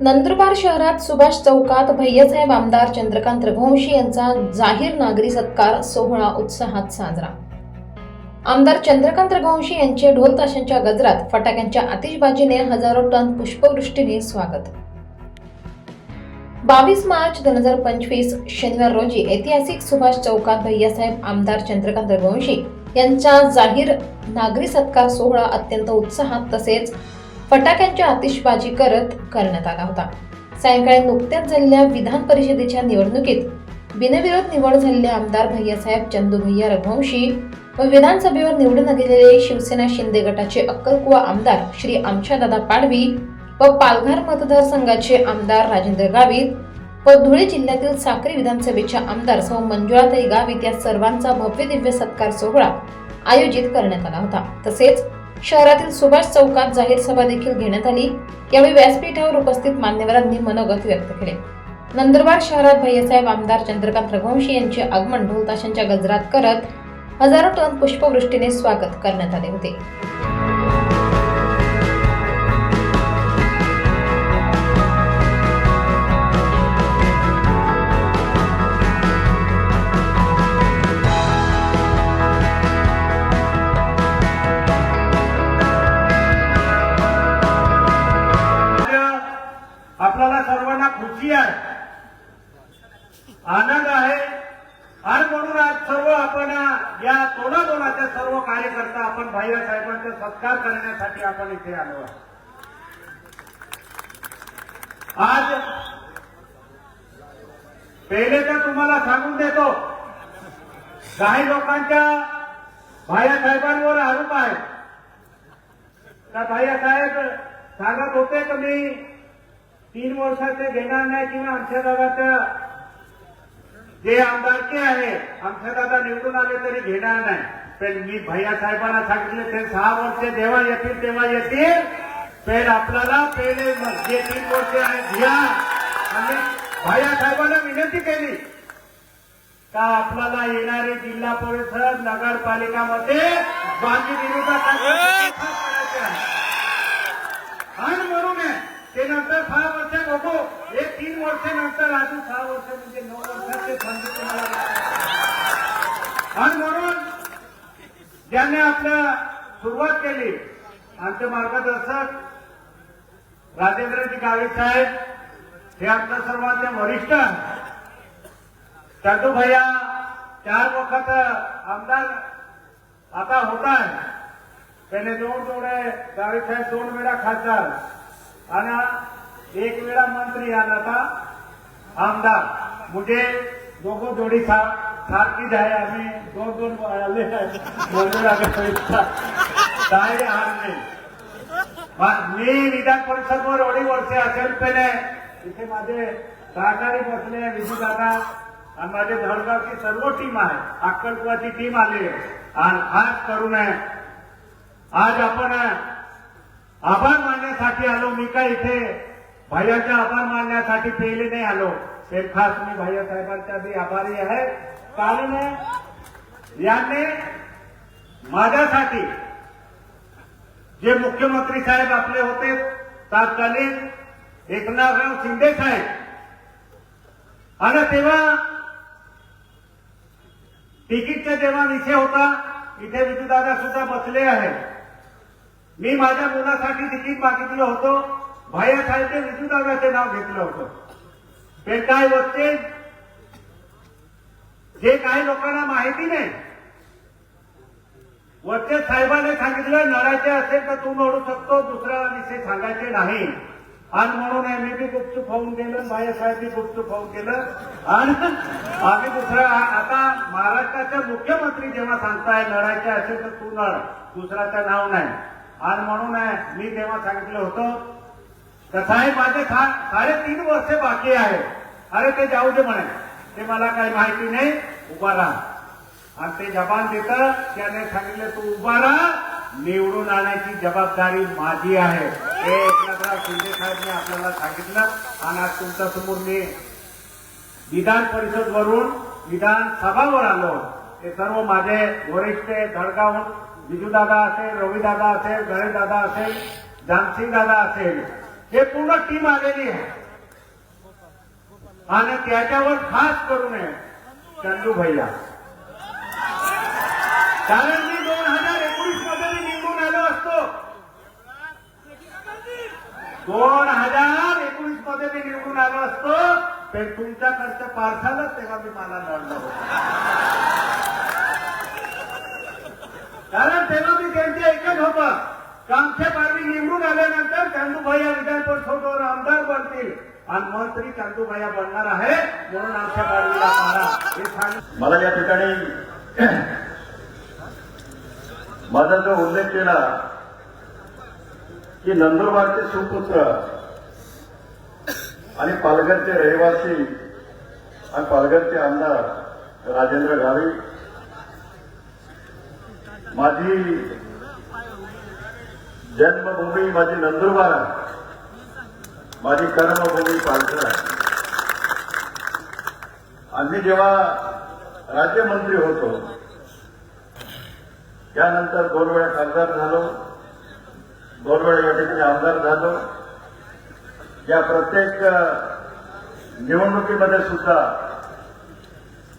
नंदुरबार शहरात सुभाष चौकात भैयासाहेब आमदार चंद्रकांत रघुवंशी यांचा जाहीर नागरी सत्कार सोहळा उत्साहात साजरा. आमदार चंद्रकांत रघुवंशी यांचे ढोल ताशांच्या गजरात फटाक्यांच्या आतिषबाजीने हजारो टन पुष्पवृष्टीने स्वागत. बावीस मार्च दोन हजार पंचवीस शनिवार रोजी ऐतिहासिक सुभाष चौकात भैयासाहेब आमदार चंद्रकांत रघुवंशी यांचा जाहीर नागरी सत्कार सोहळा अत्यंत उत्साहात तसेच फटाक्यांच्या आतिषबाजी करत करण्यात आला होता. सायंकाळी नुकत्याच झालेल्या विधान परिषदेच्या निवडणुकीत बिनविरोध निवड झालेले आमदार भैयासाहेब चंदू भैया रघुवंशी व विधानसभेवर निवडून गेलेले शिवसेना शिंदे गटाचे अक्कलकुवा आमदार श्री आमशादादा पाडवी व पालघर मतदारसंघाचे आमदार राजेंद्र गावित व धुळे जिल्ह्यातील साक्री विधानसभेच्या आमदार सौ मंजुळाताई गावित या सर्वांचा भव्य दिव्य सत्कार सोहळा आयोजित करण्यात आला होता. तसेच शहरातील सुभाष चौकात जाहीर सभा देखील घेण्यात आली. यावेळी व्यासपीठावर उपस्थित मान्यवरांनी मनोगत व्यक्त केले. नंदुरबार शहरात भैयासाहेब आमदार चंद्रकांत रघुवंशी यांचे आगमन ढोलताशांच्या गजरात करत हजारो टन पुष्पवृष्टीने स्वागत करण्यात आले होते. सत्कार करण्यासाठी आपण इथे आलो आहे आज पहिले तर तुम्हाला सांगून देतो काही लोकांच्या साहेबांवर आरोप आहे तर साहेब सांगत होते की मी तीन वर्षाचे घेणार नाही किंवा आमच्या दादाच्या जे आमदारके आहे आमच्या दादा निवडून आले तरी घेणार नाही. पण मी भैया साहेबांना सांगितले ते सहा वर्ष जेव्हा येतील तेव्हा येतील. पण आपल्याला पहिले जे तीन वर्ष आहे घ्या आणि भैया साहेबांना विनंती केली का आपल्याला येणारे जिल्हा परिषद नगरपालिकामध्ये बाकी विरोधात आणि म्हणून आहे ते नंतर सहा वर्ष बघू हे तीन वर्षानंतर अजून सहा वर्ष म्हणजे नऊ तुम्हाला आणि म्हणून ज्यांनी आपल्या सुरुवात केली आमचे मार्गदर्शक राजेंद्रजी गावे साहेब हे आमच्या सर्वांचे वरिष्ठ चंदू भैया चार वखत आमदार आता होत आहे त्याने दोन जोडे गावी साहेब दोन वेळा खासदार आणि एक वेळा मंत्री आणि आता आमदार. म्हणजे दोघं जोडी साहेब सारखीच आहे आम्ही. दोन दोन आले. मंजूर काय हार नाही. मी विधान परिषदवर एवढी वर्षे असेल पहिले इथे माझे सहकारी बसले विजूदादा आणि माझे धडगावची सर्व टीम आहे. अक्कलकुवाची टीम आली आहे. आणि आज करू नये आज आपण आभार मानण्यासाठी आलो. मी काय इथे भैयाचे आभार मानण्यासाठी पहिले नाही आलो. शेख खास मी भैया साहेबांचा आभारी आहे. कारण याने माझ्यासाठी जे मुख्यमंत्री साहेब आपले होते तत्कालीन एकनाथराव शिंदे साहेब आणि तेव्हा तिकीटचा जेव्हा विषय होता इथे विजूदादा सुद्धा बसले आहेत. मी माझ्या मुलासाठी तिकीट मागितलं होतं भैया साहेबने विजूदादाचे नाव घेतलं होतं. ते काय वरचे जे काही लोकांना माहिती नाही. वरचे साहेबाने सांगितलं नळाचे असेल तर तू नडू शकतो दुसरा विषय सांगायचे नाही. आणि म्हणून एम बी गुपचूप होऊन गेलं भाई गुपचूप होऊन गेलं आणि आम्ही दुसरा आता महाराष्ट्राचे मुख्यमंत्री जेव्हा सांगताय लढायचे असेल तर तू लढ दुसऱ्याचं नाव नाही. आणि म्हणून मी तेव्हा सांगितलं होतं तर साहेब माझे साडेतीन वर्ष बाकी आहे. अरे ते जाऊ दे म्हणे ते मला काही माहिती नाही. उभा राहा. आणि ते जबान देतं त्याने सांगितलं तू उभा राहा. निवडून आणण्याची जबाबदारी माझी आहे. हे एकनाथराव शिंदे साहेबने आपल्याला सांगितलं आणि आज तुमच्यासमोर मी विधान परिषद वरून विधान सभावर आलो. ते सर्व माझे वरिष्ठ धडगाव बिजूदादा असेल रविदादा असेल गणेशदादा असेल जानसिंग दादा असेल हे पूर्ण टीम आलेली आहे. आणि त्याच्यावर खास करून आहे चंदू भैया। कारण मी दोन हजार एकोणीसमध्ये मी निवडून आलो असतो. दोन हजार एकोणीसमध्ये मी निवडून आलो असतो. तर तुमच्याकडचं पार्सलच तेव्हा मी मला लढलं होतं. कारण तेव्हा मी त्यांचे एकच होतं. कामच्या पार्टी निवडून आल्यानंतर चांदूभाई विधान परिषदवर आमदार बनतील आणि मंत्री चांदूभाई बनणार आहे म्हणून आमच्या पारवीला पारा हे सांग मला या ठिकाणी माझा जो उल्लेख केला की नंदुरबारचे सुपुत्र आणि पालघरचे रहिवासी आणि पालघरचे आमदार राजेंद्र गावी माझी जन्मभूमी माझी नंदुरबार आहे. माझी कर्मभूमी पालघर आहे. आम्ही जेव्हा राज्यमंत्री होतो त्यानंतर दोन वेळा खासदार झालो दोन वेळा या ठिकाणी आमदार झालो. या प्रत्येक निवडणुकीमध्ये सुद्धा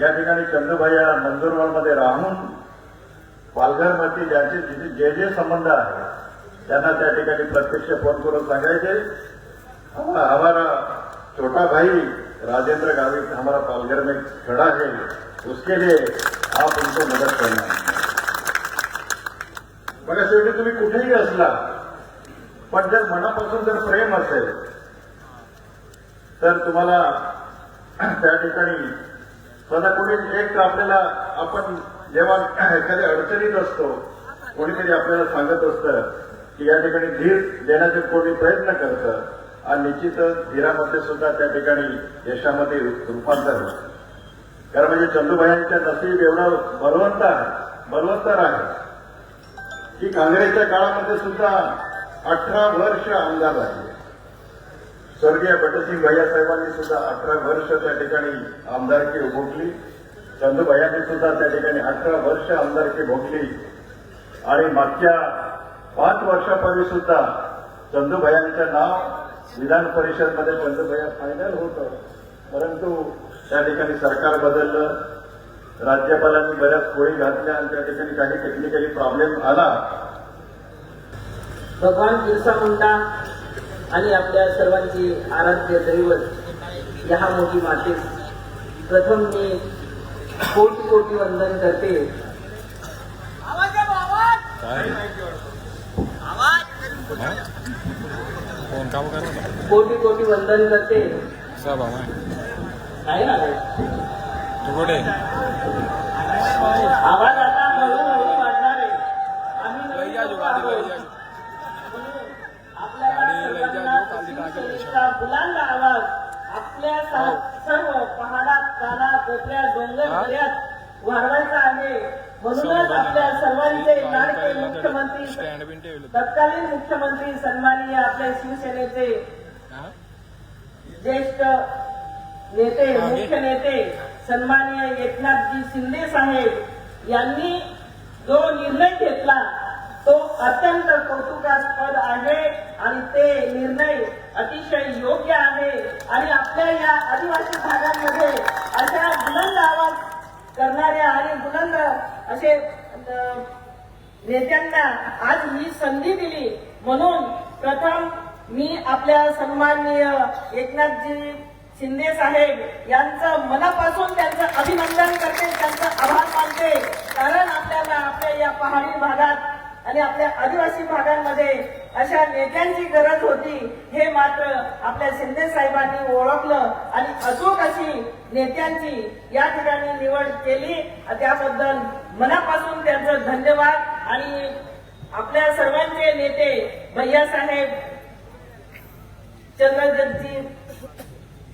या ठिकाणी चंदूभाया नंदुरबारमध्ये राहून पालघरमध्ये ज्यांचे जिथे जे जे संबंध आहे त्यांना त्या ठिकाणी प्रत्यक्ष फोन करून सांगायचे हमारा हमारा छोटा भाई राजेंद्र गावित हमारा पालघर में खड़ा है उसके लिए आप उनको मदद करना बघा शेवटी तुम्ही कुठेही असला? पण जर मनापासून जर प्रेम असेल तर तुम्हाला त्या ठिकाणी सदा कोणी एक तर आपल्याला आपण जेव्हा एखाद्या अडचणीत असतो कोणीतरी आपल्याला सांगत असतं की या ठिकाणी धीर देण्याचे कोणी प्रयत्न करतं आणि निश्चितच हिरामध्ये सुद्धा त्या ठिकाणी यशामध्ये रूपांतर होतं. कारण म्हणजे चंदूभाईंच्या नसीब एवढं बलवंत आहे आहे की काँग्रेसच्या काळामध्ये सुद्धा अठरा वर्ष आमदार राहिले. स्वर्गीय भटसिंग भैया साहेबांनी सुद्धा अठरा वर्ष त्या ठिकाणी आमदारकी भोगली. चंदूभायांनी सुद्धा त्या ठिकाणी अठरा वर्ष आमदारकी भोगली. आणि मागच्या पाच वर्षापूर्वी सुद्धा चंदूभायांचं नाव विधान परिषदमध्ये चंदूभैया फायनल होतं. परंतु त्या ठिकाणी सरकार बदललं. राज्यपालांनी बऱ्याच खोळी घातल्या आणि त्या ठिकाणी काही टेक्निकली प्रॉब्लेम आला. भगवान बिरसा मुंडा आणि आपल्या सर्वांची आराध्य दैवत या मोठी मातेस प्रथम मी कोटी कोटी वंदन करते. फोन काम कर कोटी कोटी वंदन करते. सब आहे ना तू कुठे? आवाज आता हळूहळू वाढणार आहे. आम्ही शिवसेनेचा बुलंद आवाज. आपल्या सा- सर्व पहाडात काना कोपऱ्यात डोंगर हा? वाढवायचा आहे म्हणूनच आपल्या सर्वांचे लाडके मुख्यमंत्री तत्कालीन मुख्यमंत्री सन्माननीय आपल्या शिवसेनेचे? ज्येष्ठ नेते मुख्य नेते. सन्माननीय एकनाथजी शिंदे साहेब यांनी जो निर्णय घेतला तो अत्यंत कौतुकास्पद आहे आणि ते निर्णय अतिशय योग्य आहे. आणि आपल्या या आदिवासी भागांमध्ये अशा करणाऱ्या आणि बुलंद असे नेत्यांना आज ही संधी दिली. म्हणून प्रथम मी आपल्या सन्माननीय एकनाथजी शिंदे साहेब यांचं मनापासून त्यांचं अभिनंदन करते त्यांचं आभार मानते. कारण आपल्याला आपल्या या पहाडी भागात आणि आपल्या आदिवासी भागांमध्ये अशा नेत्यांची गरज होती हे मात्र आपल्या शिंदे साहेबांनी ओळखलं आणि अचूक अशी नेत्यांची या ठिकाणी निवड केली. त्याबद्दल मनापासून त्यांचं धन्यवाद. आणि आपल्या सर्वांचे नेते भैयासाहेब चंद्रजी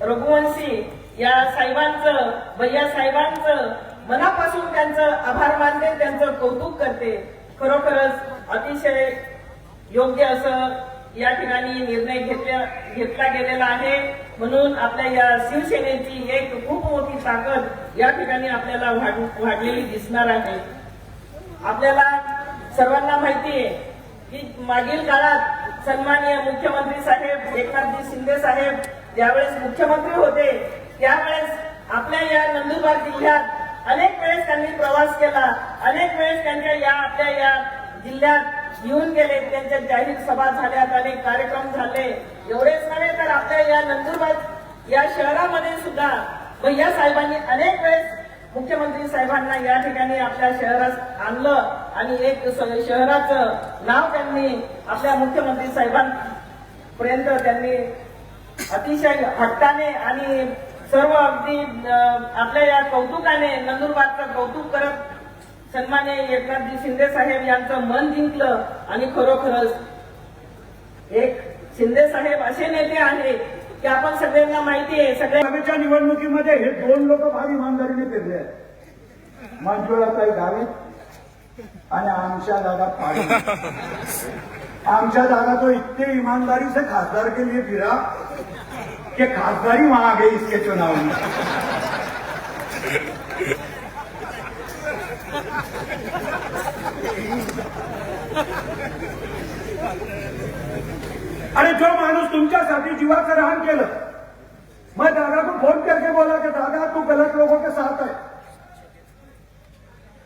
रघुवंशी या साहेबांचं भैया साहेबांचं मनापासून त्यांचं आभार मानते त्यांचं कौतुक करते. खरोखरच अतिशय योग्य असं या ठिकाणी निर्णय घेतल्या घेतला गेलेला आहे. म्हणून आपल्या या शिवसेनेची एक खूप मोठी ताकद या ठिकाणी आपल्याला वाढलेली दिसणार आहे. आपल्याला सर्वांना माहिती आहे की मागील काळात सन्माननीय मुख्यमंत्री साहेब ज्यावेळेस मुख्यमंत्री होते त्यावेळेस आपल्या या नंदुरबार जिल्ह्यात अनेक वेळेस त्यांनी प्रवास केला. अनेक वेळेस त्यांच्या या आपल्या या जिल्ह्यात येऊन गेले. त्यांच्या जाहीर सभा झाल्यात अनेक कार्यक्रम झाले. एवढेच नव्हे तर आपल्या या नंदुरबार या शहरामध्ये सुद्धा भैया साहेबांनी अनेक वेळेस मुख्यमंत्री साहेबांना या ठिकाणी आपल्या शहरात आणलं आणि एक शहराचं नाव त्यांनी आपल्या मुख्यमंत्री साहेबांपर्यंत त्यांनी अतिशय हट्टाने आणि सर्व अगदी आपल्या या कौतुकाने नंदुरबारचं कौतुक करत सन्मान्य एकनाथजी शिंदे साहेब यांचं मन जिंकलं आणि खरोखरच एक शिंदे साहेब असे नेते आहेत की आपण सगळ्यांना माहिती आहे सगळ्या निवडणुकीमध्ये हे दोन लोक फार इमानदारीने पेरले आहेत. मंजुळाताई गावित आणि आमच्या दादा पाडी आमच्या दादा तो इतके इमानदारीचे खासदार के लिए फिरा कि खासदारी वहां गई इसके चुनाव में। अरे जो माणूस तुमच्यासाठी जीवाचं रान केलं मैं दादा को फोन करके बोला कि दादा तू गलत लोगों के साथ है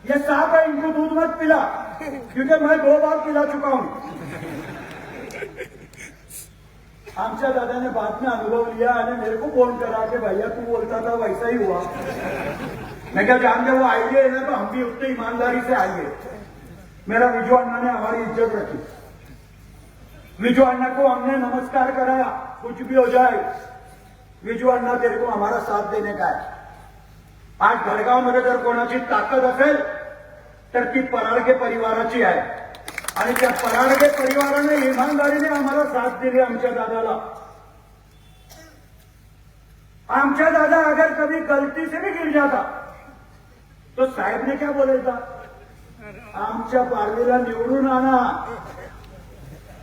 ये सांप है इनको दूध मत पिला क्योंकि मैं दो बार पिला चुका हूं। आमच्या दादाने बाद में अनुभव लिया आणि मेरे को फोन करा कि भैया तू बोलता था वैसा ही हुआ। मैं क्या जानते वो आइए है ना तो हम भी उतने ईमानदारी से आइए मेरा विजू अण्णा ने हमारी इज्जत रखी। विजू अन्ना को हमने नमस्कार कराया कुछ भी हो जाए विजू अन्ना तेरे को हमारा साथ देने का है। आज भडगावमध्ये जर कोणाची ताकद असेल तर ती पराडगे परिवाराची आहे। आणि त्या पराडगे परिवाराने इमानदारीने आम्हाला साथ दिली आमच्या दादाला. आमच्या दादा अगर कभी गलती से भी गिर जाता तो साहेब ने क्या बोलायचा? आमच्या पारवीला निवडून आणा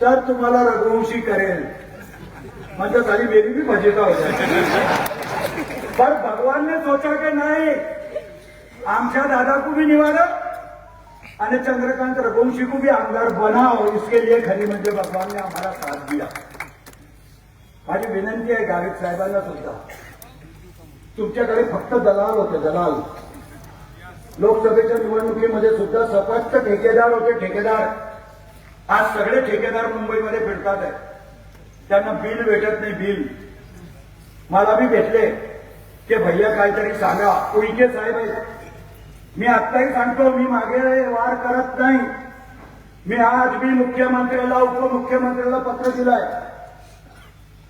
तर तुम्हाला रघुवंशी करेल. माझ्या सारी वेगळी भी भजेता हो जाए पर भगवान ने सोचा की नाही आमच्या दादा को भी निवारा? आणि चंद्रकांत रघुवंशी को भी आमदार बनाओ इसके लिए खरी म्हणजे भगवान ने हमारा साथ दिला. माझी विनंती आहे गावित साहेबांना सुद्धा. तुमच्याकडे फक्त दलाल होते दलाल. लोकसभेच्या निवडणुकीमध्ये सुद्धा सपष्ट ठेकेदार होते ठेकेदार. आज सगळे ठेकेदार मुंबईमध्ये फिरतात आहे त्यांना बिल भेटत नाही बिल. मला बी भेटले. की भैया काहीतरी सांगा. उईके साहेब आहेत. मी आत्ताही सांगतो मी मागे वार करत नाही. मी आज मी मुख्यमंत्र्याला उपमुख्यमंत्र्याला पत्र दिलंय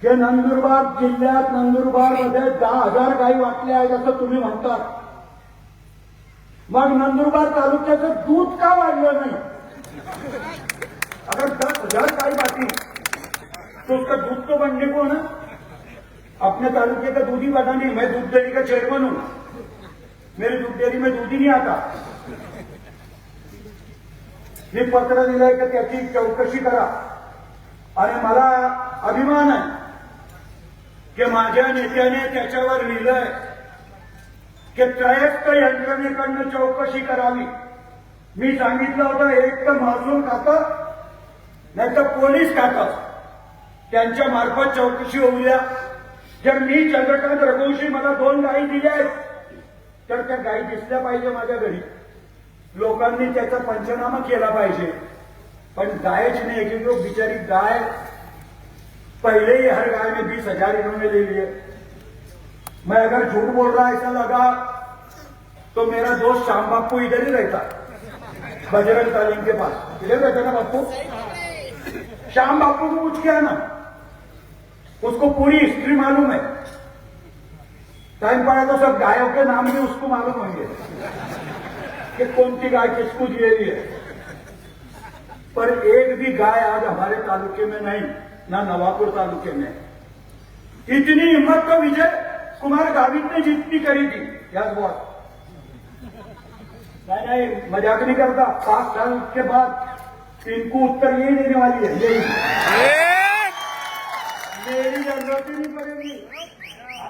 की नंदुरबार जिल्ह्यात नंदुरबारमध्ये दहा हजार गायी वाटल्या आहेत असं तुम्ही म्हणतात. मग नंदुरबार तालुक्याचं दूध का वाढलं नाही? अगर दस हजार गाय बाटी तो उसका दूध तो बनने को ना अपने तालुके का दूध ही बना नहीं मैं दूध देने का चेयरमैन हूं। मेरी दूध डेयरी में दूध ही नहीं आता। मी पत्र दिलंय की त्याची चौकशी करा। आणि मला अभिमान आहे की माझ्या नेत्याने त्याच्यावर लिहिलंय की त्रयस्थ यंत्रणेकडनं चौकशी करावी। मी सांगितलं होतं एक तर महसूल खातं नाही तर पोलीस खातं। त्यांच्या मार्फत चौकशी होऊ द्या। जर मी चंद्रकांत रघुवंशी मला दोन गायी दिल्या आहेत तर त्या गायी दिसल्या पाहिजे माझ्या घरी. लोकांनी त्याचा पंचनामा केला पाहिजे. पण गायच नाही की वो बिचारी गाय पहले ही हर गाय में बीस हजार इन्होंने ले लिए मैं अगर झूठ बोल रहा ऐसा लगा तो मेरा दोस्त श्याम बापू इधर ही रहता. बजरंग तालीम के पास. इधर रहता ना बापू? श्याम बापू को पूछ के आना उसको पूरी हिस्ट्री मालूम है। टाइम पड़ा तो सब गायों के नाम भी उसको मालूम होंगे कि कौन सी गाय किसको दी है। पर एक भी गाय आज हमारे तालुके में नहीं ना नवापुर तालुके में। इतनी हिम्मत तो विजय कुमार गावित ने जितनी करी थी याद हुआ। नहीं नहीं मज़ाक नहीं करता। पाँच साल के बाद इनको उत्तर यही देने वाली है यही। मेरी ज़रूरत ही नहीं पड़ेगी।